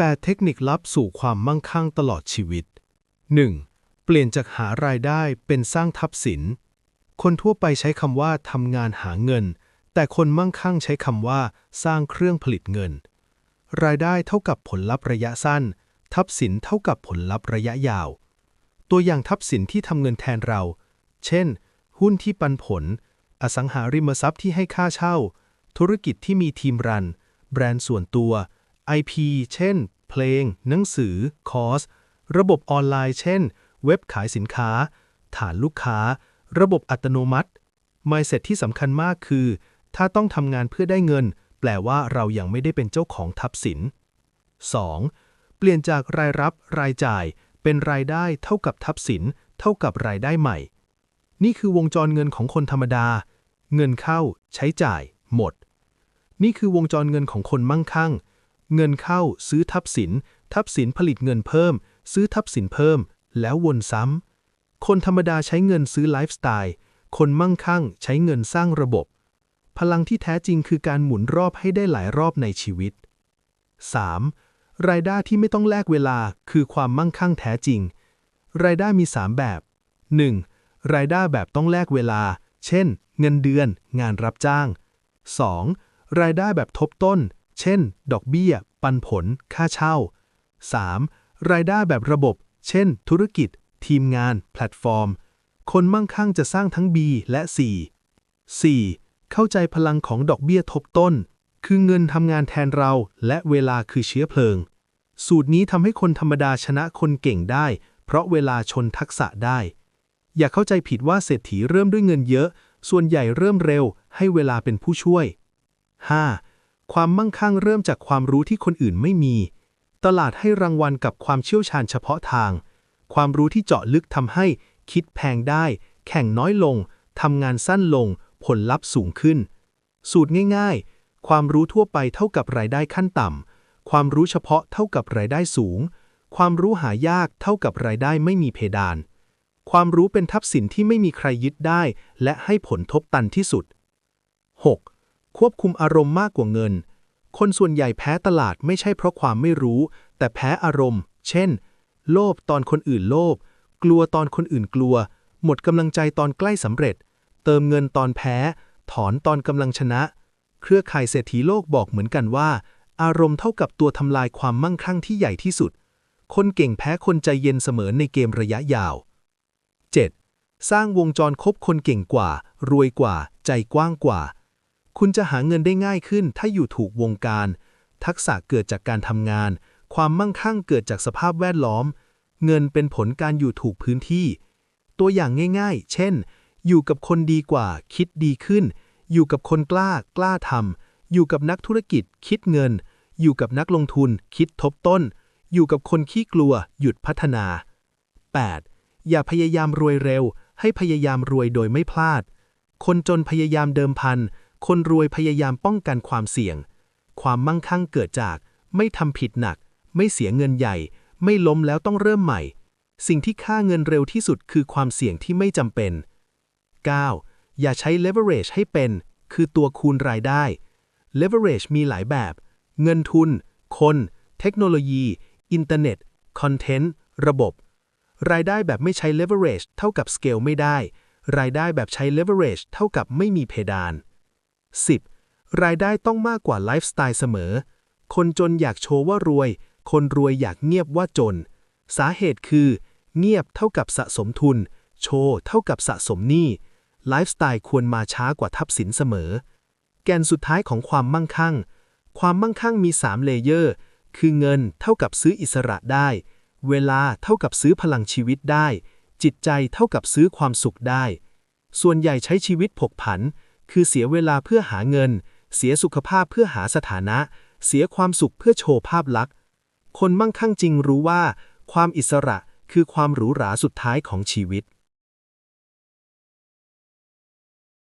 8เทคนิคลับสู่ความมั่งคั่งตลอดชีวิต 1. เปลี่ยนจากหารายได้เป็นสร้างทรัพย์สิน คนทั่วไปใช้คำว่าทำงานหาเงิน แต่คนมั่งคั่งใช้คำว่า สร้างเครื่องผลิตเงิน รายได้เท่ากับผลลัพธ์ระยะสั้น ทรัพย์สินเท่ากับผลลัพธ์ระยะยาว ตัวอย่างทรัพย์สินที่ทำเงินแทนเรา เช่น หุ้นที่ปันผล อสังหาริมทรัพย์ที่ให้ค่าเช่า ธุรกิจที่มีทีมรัน แบรนด์ส่วนตัว IP เช่น เพลง หนังสือ คอร์ส ระบบออนไลน์ เช่น เว็บขายสินค้า ฐานลูกค้า ระบบอัตโนมัติ mindset ที่สำคัญมากคือ ถ้าต้องทำงานเพื่อได้เงิน แปลว่าเรายังไม่ได้เป็นเจ้าของทรัพย์สิน 2. เปลี่ยนจากรายรับรายจ่าย เป็นรายได้เท่ากับทรัพย์สิน เท่ากับรายได้ใหม่ นี่คือวงจรเงินของคนธรรมดา เงินเข้า ใช้จ่าย หมด นี่คือวงจรเงินของคนมั่งคั่ง เงินเข้าซื้อทรัพย์สินทรัพย์สินผลิตเงินเพิ่ม ซื้อทรัพย์สินเพิ่ม แล้ววนซ้ำ คนธรรมดาใช้เงินซื้อไลฟ์สไตล์ คนมั่งคั่งใช้เงินสร้างระบบ พลังที่แท้จริงคือการหมุนรอบให้ได้หลายรอบในชีวิต 3. รายได้ที่ไม่ต้องแลกเวลาคือความมั่งคั่งแท้จริง รายได้มี 3 แบบ 1. รายได้แบบต้องแลกเวลา เช่น เงินเดือน งานรับจ้าง 2. รายได้แบบทบต้น เช่น ดอกเบี้ย ปันผล ค่าเช่า 3. รายได้แบบระบบ เช่น ธุรกิจ ทีมงาน แพลตฟอร์ม คนมั่งคั่งจะสร้างทั้ง B และ C 4. เข้าใจพลังของดอกเบี้ยทบต้น คือเงินทำงานแทนเรา และเวลาคือเชื้อเพลิง สูตรนี้ทำให้คนธรรมดาชนะคนเก่งได้ เพราะเวลาชนทักษะได้ อย่าเข้าใจผิดว่าเศรษฐีเริ่มด้วยเงินเยอะ ส่วนใหญ่เริ่มเร็ว ให้เวลาเป็นผู้ช่วย 5. ความมั่งคั่งเริ่มจากความรู้ที่คนอื่นไม่มี ตลาดให้รางวัลกับความเชี่ยวชาญเฉพาะทาง ความรู้ที่เจาะลึกทำให้คิดแพงได้ แข่งน้อยลง ทำงานสั้นลง ผลลัพธ์สูงขึ้น สูตรง่าย ๆ ความรู้ทั่วไปเท่ากับรายได้ขั้นต่ำ ความรู้เฉพาะเท่ากับรายได้สูง ความรู้หายากเท่ากับรายได้ไม่มีเพดาน ความรู้เป็นทัพสินที่ไม่มีใครยึดได้ และให้ผลทบตันที่สุด 6. ควบคุมอารมณ์มากกว่าเงิน คนส่วนใหญ่แพ้ตลาดไม่ใช่เพราะความไม่รู้ แต่แพ้อารมณ์ เช่น โลภตอนคนอื่นโลภ กลัวตอนคนอื่นกลัว หมดกำลังใจตอนใกล้สำเร็จ เติมเงินตอนแพ้ ถอนตอนกำลังชนะ เครือข่ายเศรษฐีโลกบอกเหมือนกันว่า อารมณ์เท่ากับตัวทำลายความมั่งคั่งที่ใหญ่ที่สุด คนเก่งแพ้คนใจเย็นเสมอในเกมระยะยาว 7. สร้างวงจรคบคนเก่งกว่า รวยกว่า ใจกว้างกว่า คุณจะหาเงินได้ง่ายขึ้นถ้าอยู่ถูกวงการ ทักษะเกิดจากการทำงาน ความมั่งคั่งเกิดจากสภาพแวดล้อม เงินเป็นผลการอยู่ถูกพื้นที่ ตัวอย่างง่ายๆ เช่น อยู่กับคนดีกว่า คิดดีขึ้น อยู่กับคนกล้ากล้าทำอยู่กับนักธุรกิจ คิดเงิน อยู่กับนักลงทุน คิดทบต้น อยู่กับคนขี้กลัว หยุดพัฒนา 8. อย่าพยายามรวยเร็ว ให้พยายามรวยโดยไม่พลาด คนจนพยายามเดิมพัน คนรวยพยายามป้องกันความเสี่ยง ความมั่งคั่งเกิดจาก ไม่ทำผิดหนัก ไม่เสียเงินใหญ่ ไม่ล้มแล้วต้องเริ่มใหม่ สิ่งที่ค่าเงินเร็วที่สุดคือความเสี่ยงที่ไม่จำเป็น 9. อย่าใช้ leverage ให้เป็น คือตัวคูณรายได้ leverage มีหลายแบบ เงินทุน คน เทคโนโลยี อินเทอร์เน็ต คอนเทนต์ ระบบ รายได้แบบไม่ใช้ leverage เท่ากับ scale ไม่ได้ รายได้แบบใช้ leverage เท่ากับไม่มีเพดาน 10. รายได้ต้องมากกว่าไลฟ์สไตล์เสมอ คนจนอยากโชว์ว่ารวย คนรวยอยากเงียบว่าจน สาเหตุคือ เงียบเท่ากับสะสมทุน โชว์เท่ากับสะสมหนี้ ไลฟ์สไตล์ควรมาช้ากว่าทับสินเสมอ แกนสุดท้ายของความมั่งคั่ง ความมั่งคั่งมี 3 เลเยอร์ คือเงินเท่ากับซื้ออิสระได้ เวลาเท่ากับซื้อพลังชีวิตได้ จิตใจเท่ากับซื้อความสุขได้ ส่วนใหญ่ใช้ชีวิตผกผัน คือเสียเวลาเพื่อหาเงิน เสียสุขภาพเพื่อหาสถานะ เสียความสุขเพื่อโชว์ภาพลักษณ์ คนมั่งคั่งจริงรู้ว่า ความอิสระคือความหรูหราสุดท้ายของชีวิต